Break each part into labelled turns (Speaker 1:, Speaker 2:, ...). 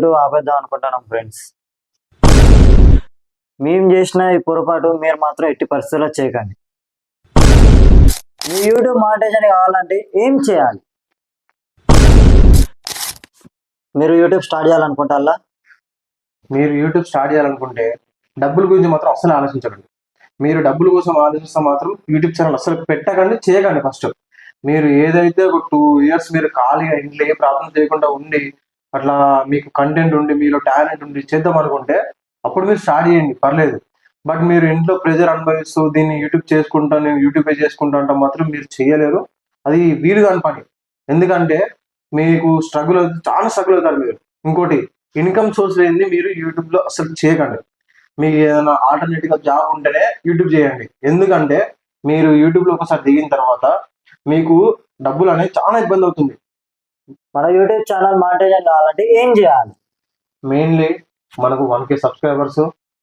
Speaker 1: YouTube ఆపేద్దాం అనుకుంటున్నాం friends మేము చేసిన ఈ పొరపాటు మీరు మాత్రం ఎట్టి పరిస్థితుల్లో చేయకండి. మీ యూట్యూబ్ మానిటైజేషన్ కావాలంటే ఏం చేయాలి? మీరు యూట్యూబ్ స్టార్ట్ చేయాలనుకుంటారా?
Speaker 2: మీరు యూట్యూబ్ స్టార్ట్ చేయాలనుకుంటే డబ్బుల గురించి మాత్రం అస్సలు ఆలోచించకండి. మీరు డబ్బుల కోసం ఆలోచిస్తే మాత్రం యూట్యూబ్ ఛానల్ అస్సలు పెట్టకండి చేయకండి ఫస్ట్ మీరు ఏదైతే ఒక టూ ఇయర్స్ మీరు ఖాళీగా ఇంట్లో ఏ ప్రాబ్లం చేయకుండా ఉండి అట్లా మీకు కంటెంట్ ఉండి మీలో టాలెంట్ ఉండి చేద్దాం అనుకుంటే అప్పుడు మీరు స్టార్ట్ చేయండి పర్లేదు. బట్ మీరు ఇంట్లో ప్రెజర్ అనుభవిస్తూ దీన్ని యూట్యూబ్ చేసుకుంటా నేను యూట్యూబే చేసుకుంటా అంటే మాత్రం మీరు చేయలేరు. అది వీలు కాని పని. ఎందుకంటే మీకు స్ట్రగుల్ అవుతుంది చాలా స్ట్రగుల్ అవుతారు మీరు. ఇంకోటి ఇన్కమ్ సోర్స్ లేనిది మీరు యూట్యూబ్లో అసలు చేయకండి. మీకు ఏదైనా ఆల్టర్నేటివ్గా జాబ్ ఉంటేనే యూట్యూబ్ చేయండి. ఎందుకంటే మీరు యూట్యూబ్లో ఒకసారి దిగిన తర్వాత మీకు డబ్బులు అనేది చాలా ఇబ్బంది అవుతుంది.
Speaker 1: మన యూట్యూబ్ ఛానల్ మానిటైజేషన్ కావాలంటే ఏం చేయాలి?
Speaker 2: మెయిన్లీ మనకు one K subscribers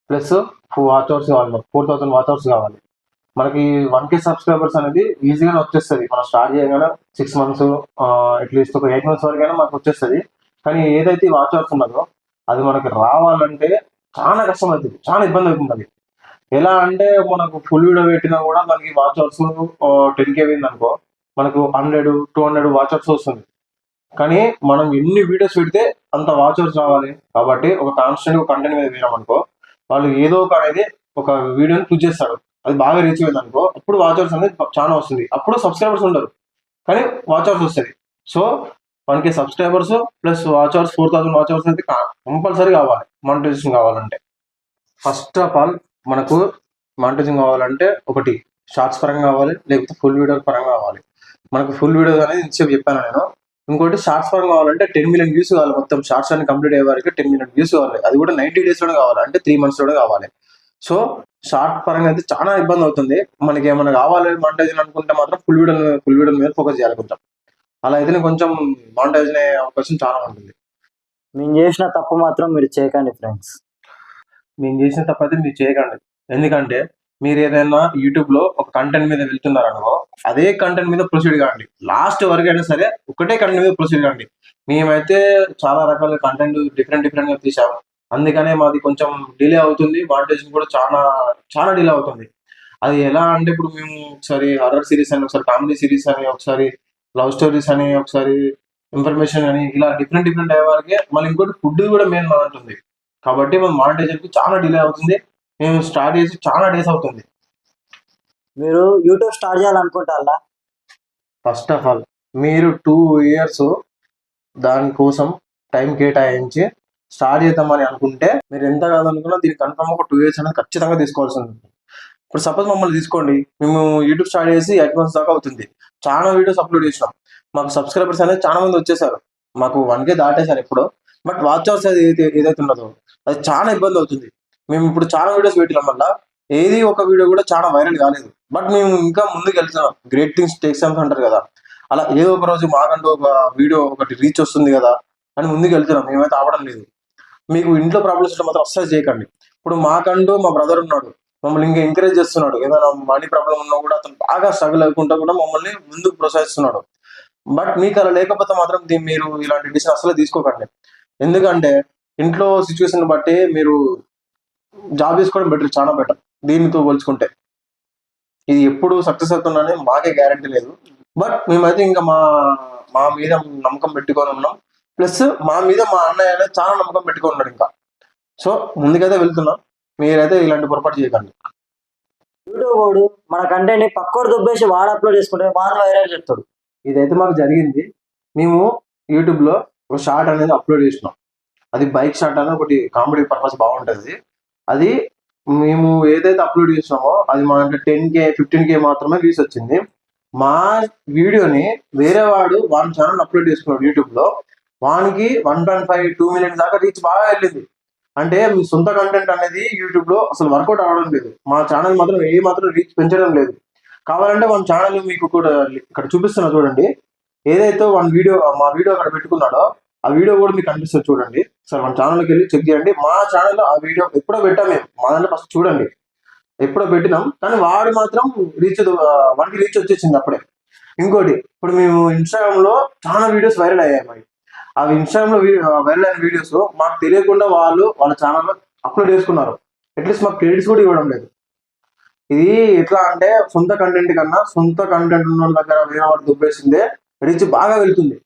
Speaker 2: plus watch hours కావాలి ఫోర్ థౌసండ్ వాచ్ అవర్స్ కావాలి. మనకి వన్ కే సబ్స్క్రైబర్స్ అనేది ఈజీగానే వచ్చేస్తుంది. మనం స్టార్ట్ చేయగానే సిక్స్ మంత్స్ అట్లీస్ట్ ఒక ఎయిట్ మంత్స్ వరకైనా మనకు వచ్చేస్తుంది. కానీ ఏదైతే వాచ్ అవర్స్ ఉన్నదో అది మనకి రావాలంటే చాలా కష్టం అవుతుంది చాలా ఇబ్బంది అవుతుంది ఎలా అంటే మనకు ఫుల్ వీడియో పెట్టినా కూడా మనకి వాచ్ అవర్స్ టెన్ కే అనుకో మనకు hundred two hundred watch hours వస్తుంది. కానీ మనం ఎన్ని వీడియోస్ పెడితే అంత వాచర్స్ రావాలి. కాబట్టి ఒక కాన్స్టెంట్ కంటెంట్ మీద వేయమనుకో వాళ్ళు ఏదో ఒక అనేది ఒక వీడియోని పుష్ చేస్తాడు అది బాగా రీచ్ అయింది అనుకో అప్పుడు వాచర్స్ అనేది చాలా వస్తుంది. అప్పుడు సబ్స్క్రైబర్స్ ఉండరు. కానీ వాచర్స్ వస్తుంది. సో మనకి subscribers plus watchers four thousand watchers అయితే కంపల్సరీ కావాలి. మానిటైజేషన్ కావాలంటే. ఫస్ట్ ఆఫ్ ఆల్ మనకు మానిటైజింగ్ కావాలంటే ఒకటి షార్ట్స్ పరంగా కావాలి లేకపోతే ఫుల్ వీడియో పరంగా కావాలి. మనకు ఫుల్ వీడియో అనేది ఇంతసేపు చెప్పాను నేను. ఇంకోటి షార్ట్స్ పరంగా కావాలంటే టెన్ మిలియన్ వ్యూస్ కావాలి మొత్తం. షార్ట్స్ అన్ని కంప్లీట్ అయ్యే వరకు టెన్ మిలియన్ వ్యూస్ కావాలి. అది కూడా నైన్టీ డేస్లోనే కావాలి. అంటే త్రీ మంత్స్లోనే కావాలి. సో షార్ట్ పరంగా అయితే చాలా ఇబ్బంది అవుతుంది. మనకి ఏమైనా కావాలి మానిటైజేషన్ అనుకుంటే మాత్రం ఫుల్ వీడియో ఫుల్ వీడియో మీద ఫోకస్ చేయాలి కొంచెం. అలా అయితే కొంచెం మానిటైజేషన్ అయ్యే అవకాశం చాలా ఉంటుంది.
Speaker 1: మేము చేసిన తప్పు మాత్రం మీరు చేయకండి ఫ్రెండ్స్
Speaker 2: మేము చేసిన తప్పైతే మీరు చేయకండి. ఎందుకంటే మీరు ఏదైనా యూట్యూబ్లో ఒక కంటెంట్ మీద వెళ్తున్నారు అనుకో అదే కంటెంట్ మీద ప్రొసీడ్ కాండి లాస్ట్ వరకు అయినా సరే ఒకటే కంటెంట్ మీద ప్రొసీడ్ కాండి మేమైతే చాలా రకాల కంటెంట్ డిఫరెంట్ డిఫరెంట్గా తీసాము అందుకనే మాది కొంచెం డిలే అవుతుంది. మానిటైజేషన్ కూడా చాలా చాలా డిలే అవుతుంది. అది ఎలా అంటే ఇప్పుడు మేము ఒకసారి హర్రర్ సిరీస్ అని ఒకసారి కామెడీ సిరీస్ అని ఒకసారి లవ్ స్టోరీస్ అని ఒకసారి ఇన్ఫర్మేషన్ అని ఇలా డిఫరెంట్ డిఫరెంట్ అయ్యే వరకే మళ్ళీ ఇంకోటి ఫుడ్ కూడా మెయిన్ ఉంటుంది. కాబట్టి మన మానిటైజేషన్కి చాలా డిలే అవుతుంది. మేము స్టార్ట్ చేసి చాలా డేస్ అవుతుంది.
Speaker 1: మీరు యూట్యూబ్ స్టార్ట్ చేయాలనుకుంటారా?
Speaker 2: ఫస్ట్ ఆఫ్ ఆల్ మీరు టూ ఇయర్స్ దానికోసం టైం కేటాయించి స్టార్ట్ చేద్దామని అనుకుంటే మీరు ఎంత కాదనుకున్నా దీనికి కన్ఫర్మ్ ఒక టూ ఇయర్స్ అనేది ఖచ్చితంగా తీసుకోవాల్సి ఉంటుంది. ఇప్పుడు సపోజ్ మమ్మల్ని తీసుకోండి. మేము యూట్యూబ్ స్టార్ట్ చేసి అడ్వాన్స్ దాకా అవుతుంది. చాలా వీడియోస్ అప్లోడ్ చేసినాం. మాకు సబ్స్క్రైబర్స్ అనేది చాలా మంది వచ్చేసారు. మాకు వన్ కే దాటేశారు ఇప్పుడు బట్ వాచ్ అవర్స్ ఏదైతే ఏదైతే ఉన్నదో అది చాలా ఇబ్బంది అవుతుంది. మేము ఇప్పుడు చాలా వీడియోస్ పెట్టడం వల్ల ఏది ఒక వీడియో కూడా చాలా వైరల్ కాలేదు. బట్ మేము ఇంకా ముందుకు వెళ్తున్నాం. గ్రేట్ థింగ్స్ టేక్స్ అంటారు కదా. అలా ఏదో ఒక రోజు మాకంటూ ఒక వీడియో ఒకటి రీచ్ వస్తుంది కదా అని ముందుకు వెళ్తున్నాం. మేమైతే ఆపడం లేదు. మీకు ఇంట్లో ప్రాబ్లమ్స్ ఉంటే మాత్రం అస్సలు చేయకండి. ఇప్పుడు మాకంటూ మా బ్రదర్ ఉన్నాడు. మమ్మల్ని ఇంకా ఎంకరేజ్ చేస్తున్నాడు. ఏదైనా మనీ ప్రాబ్లం ఉన్నా కూడా అతను బాగా స్ట్రగుల్ అవ్వకుండా కూడా మమ్మల్ని ముందుకు ప్రోత్సహిస్తున్నాడు. బట్ మీకు అలా లేకపోతే మాత్రం దీన్ని మీరు ఇలాంటి డిసిషన్ అసలు తీసుకోకండి. ఎందుకంటే ఇంట్లో సిచ్యువేషన్ బట్టి మీరు జాబ్ చేసుకోవడం బెటర్ చాలా బెటర్ దీనితో పోల్చుకుంటే. ఇది ఎప్పుడు సక్సెస్ అవుతుందని మాకే గ్యారంటీ లేదు. బట్ మేమైతే ఇంకా మా మా మీద నమ్మకం పెట్టుకొని ఉన్నాం. ప్లస్ మా మీద మా అన్నయ్య అనేది చాలా నమ్మకం పెట్టుకొని ఉన్నాడు ఇంకా. సో ముందుకైతే వెళ్తున్నాం. మీరైతే ఇలాంటి పొరపాటు చేయకండి.
Speaker 1: యూట్యూబ్ వాడు మన కంటెంట్ని పక్కోడు దుబ్బేసి వాడు అప్లోడ్ చేసుకుంటే వాడు వైరల్ చెప్తాడు
Speaker 2: ఇదైతే మాకు జరిగింది. మేము యూట్యూబ్లో ఒక షార్ట్ అనేది అప్లోడ్ చేసినాం. అది బైక్ షార్ట్ అనేది ఒకటి కామెడీ పర్పస్ బాగుంటుంది. అది మేము ఏదైతే అప్లోడ్ చేసినామో అది మా అంటే టెన్ కే ఫిఫ్టీన్ కే మాత్రమే వ్యూస్ వచ్చింది. మా వీడియోని వేరే వాడు వాని ఛానల్ అప్లోడ్ చేసుకున్నాడు యూట్యూబ్లో వానికి one point five two million దాకా రీచ్ బాగా వెళ్ళింది. అంటే మీ సొంత కంటెంట్ అనేది యూట్యూబ్లో అసలు వర్కౌట్ అవ్వడం లేదు. మా ఛానల్ మాత్రం ఏ మాత్రం రీచ్ పెంచడం లేదు. కావాలంటే మన ఛానల్ మీకు కూడా ఇక్కడ చూపిస్తున్నా చూడండి. ఏదైతే వన్ వీడియో మా వీడియో అక్కడ పెట్టుకున్నాడో ఆ వీడియో కూడా మీకు కనిపిస్తుంది చూడండి. సార్ మన ఛానల్కి వెళ్ళి చెక్ చేయండి. మా ఛానల్లో ఆ వీడియో ఎప్పుడో పెట్టాం మేము. మా దాంట్లో ఫస్ట్ చూడండి. ఎప్పుడో పెట్టినాం. కానీ వాడు మాత్రం రీచ్ వాడికి రీచ్ వచ్చేసింది అప్పుడే. ఇంకోటి ఇప్పుడు మేము ఇన్స్టాగ్రామ్లో చాలా వీడియోస్ వైరల్ అయ్యాయి అవి ఇన్స్టాగ్రామ్లో వైరల్ అయిన వీడియోస్ మాకు తెలియకుండా వాళ్ళు వాళ్ళ ఛానల్లో అప్లోడ్ చేసుకున్నారు. అట్లీస్ట్ మాకు క్రెడిట్స్ కూడా ఇవ్వడం లేదు. ఇది ఎట్లా అంటే సొంత కంటెంట్ కన్నా సొంత కంటెంట్ ఉన్న వాళ్ళ దగ్గర వేరే వాడు దుబ్బేసిందే రీచ్ బాగా వెళ్తుంది.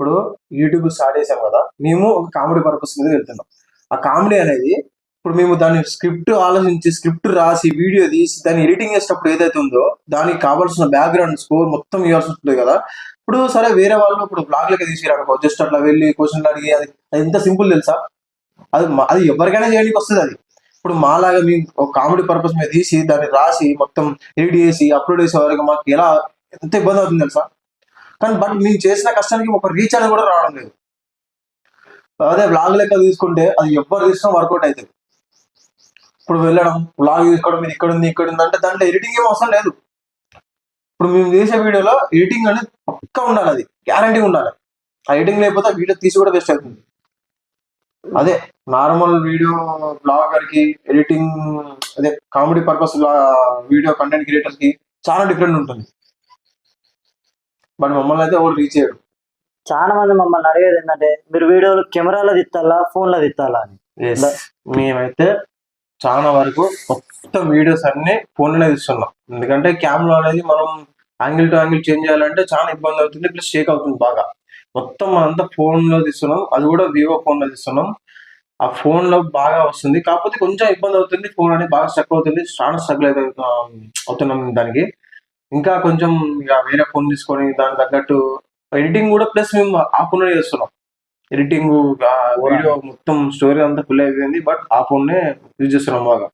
Speaker 2: ఇప్పుడు యూట్యూబ్ స్టార్ట్ చేసాం కదా మేము ఒక కామెడీ పర్పస్ మీద వెళ్తున్నాం. ఆ కామెడీ అనేది ఇప్పుడు మేము దాని స్క్రిప్ట్ ఆలోచించి స్క్రిప్ట్ రాసి వీడియో తీసి దాన్ని ఎడిటింగ్ చేసేటప్పుడు ఏదైతే ఉందో దానికి కావాల్సిన బ్యాక్గ్రౌండ్ స్కోర్ మొత్తం ఇవ్వాల్సి ఉంటుంది కదా. ఇప్పుడు సరే వేరే వాళ్ళు ఇప్పుడు బ్లాగ్ లెక్క తీసిరానుకో జస్ట్ అట్లా వెళ్ళి క్వశ్చన్లు అడిగి అది అది ఎంత సింపుల్ తెలుసా? అది అది ఎవరికైనా చేయడానికి వస్తుంది అది. ఇప్పుడు మాలాగా మేము ఒక కామెడీ పర్పస్ మీద తీసి దాన్ని రాసి మొత్తం ఎడిట్ చేసి అప్లోడ్ చేసే వరకు మాకు ఎలా ఎంత ఇబ్బంది అవుతుంది తెలుసా? కానీ బట్ మేము చేసిన కష్టానికి ఒక రీచ్ అనేది కూడా రావడం లేదు. అదే బ్లాగ్ లెక్క తీసుకుంటే అది ఎవ్వరు తీసినా వర్కౌట్ అవుతుంది. ఇప్పుడు వెళ్ళడం బ్లాగ్ తీసుకోవడం ఇది ఇక్కడ ఉంది ఇక్కడ ఉంది అంటే దాంట్లో ఎడిటింగ్ ఏం అవసరం లేదు. ఇప్పుడు మేము చేసే వీడియోలో ఎడిటింగ్ అనేది పక్కా ఉండాలి అది గ్యారంటీ ఉండాలి. ఆ ఎడిటింగ్ లేకపోతే వీడియో తీసి కూడా వేస్ట్ అవుతుంది. అదే నార్మల్ వీడియో బ్లాగర్కి ఎడిటింగ్ అదే కామెడీ పర్పస్ వీడియో కంటెంట్ క్రియేటర్కి చాలా డిఫరెంట్ ఉంటుంది. బట్ మమ్మల్ని అయితే ఎవరు రీచ్ చేయడు
Speaker 1: చాలా మంది మమ్మల్ని అడిగేది ఏంటంటే మీరు వీడియోలు కెమెరాలో తిత్తాలా ఫోన్లో తిత్తాలా అని.
Speaker 2: మేమైతే చాలా వరకు మొత్తం వీడియోస్ అన్ని ఫోన్లోనే తీస్తున్నాం. ఎందుకంటే కెమెరా అనేది మనం యాంగిల్ టు యాంగిల్ చేంజ్ చేయాలంటే చాలా ఇబ్బంది అవుతుంది ప్లస్ షేక్ అవుతుంది బాగా. మొత్తం అంతా ఫోన్లో తీస్తున్నాం. అది కూడా వివో ఫోన్లో తీస్తున్నాం. ఆ ఫోన్లో బాగా వస్తుంది. కాకపోతే కొంచెం ఇబ్బంది అవుతుంది ఫోన్ అనేది బాగా స్ట్రక్ అవుతుంది. చాలా స్ట్రగుల్ అయితే అవుతున్నాం దానికి. ఇంకా కొంచెం ఇక వేరే ఫోన్ తీసుకొని దానికి తగ్గట్టు ఎడిటింగ్ కూడా ప్లస్ మేము ఆ ఫోన్ చేస్తున్నాం. ఎడిటింగ్ వీడియో మొత్తం స్టోరీ అంతా ఫుల్ అయిపోయింది బట్ ఆ ఫోన్ నే యూజ్ చేస్తున్నాం బాగా.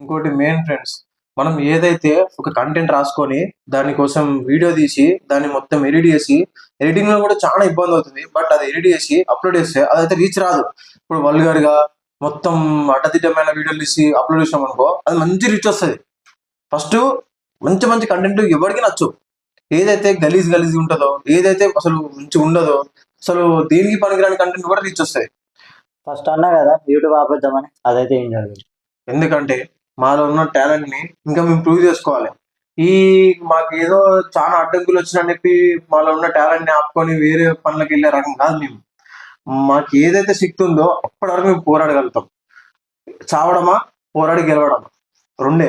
Speaker 2: ఇంకోటి మెయిన్ ఫ్రెండ్స్ మనం ఏదైతే ఒక కంటెంట్ రాసుకొని దానికోసం వీడియో తీసి దాన్ని మొత్తం ఎడిట్ చేసి ఎడిటింగ్లో కూడా చాలా ఇబ్బంది అవుతుంది బట్ అది ఎడిట్ చేసి అప్లోడ్ చేస్తే అదైతే రీచ్ రాదు. ఇప్పుడు వల్గర్గా మొత్తం అడ్డదిడ్డమైన వీడియోలు తీసి అప్లోడ్ చేసాం అనుకో అది మంచి రీచ్ వస్తుంది. ఫస్ట్ మంచి మంచి కంటెంట్ ఎవరికి నచ్చు ఏదైతే గలీజ్ గలీజ్ ఉంటుందో ఏదైతే అసలు మంచిగా ఉండదో అసలు దేనికి పనికిరాని కంటెంట్ కూడా రీచ్ వస్తాయి.
Speaker 1: ఫస్ట్ అన్నా కదా యూట్యూబ్ ఆపేద్దామని. అదైతే ఏం జరగదు.
Speaker 2: ఎందుకంటే మాలో ఉన్న టాలెంట్ని ఇంకా మేము ప్రూవ్ చేసుకోవాలి. ఈ మాకు ఏదో చాలా అడ్డంకులు వచ్చినని చెప్పి మాలో ఉన్న టాలెంట్ని ఆపుకొని వేరే పనులకు వెళ్ళే రకం కాదు మేము. మాకు ఏదైతే శక్తి ఉందో అప్పటి వరకు మేము పోరాడగలుగుతాం. చావడమా పోరాడి గెలవడమా. రెండే.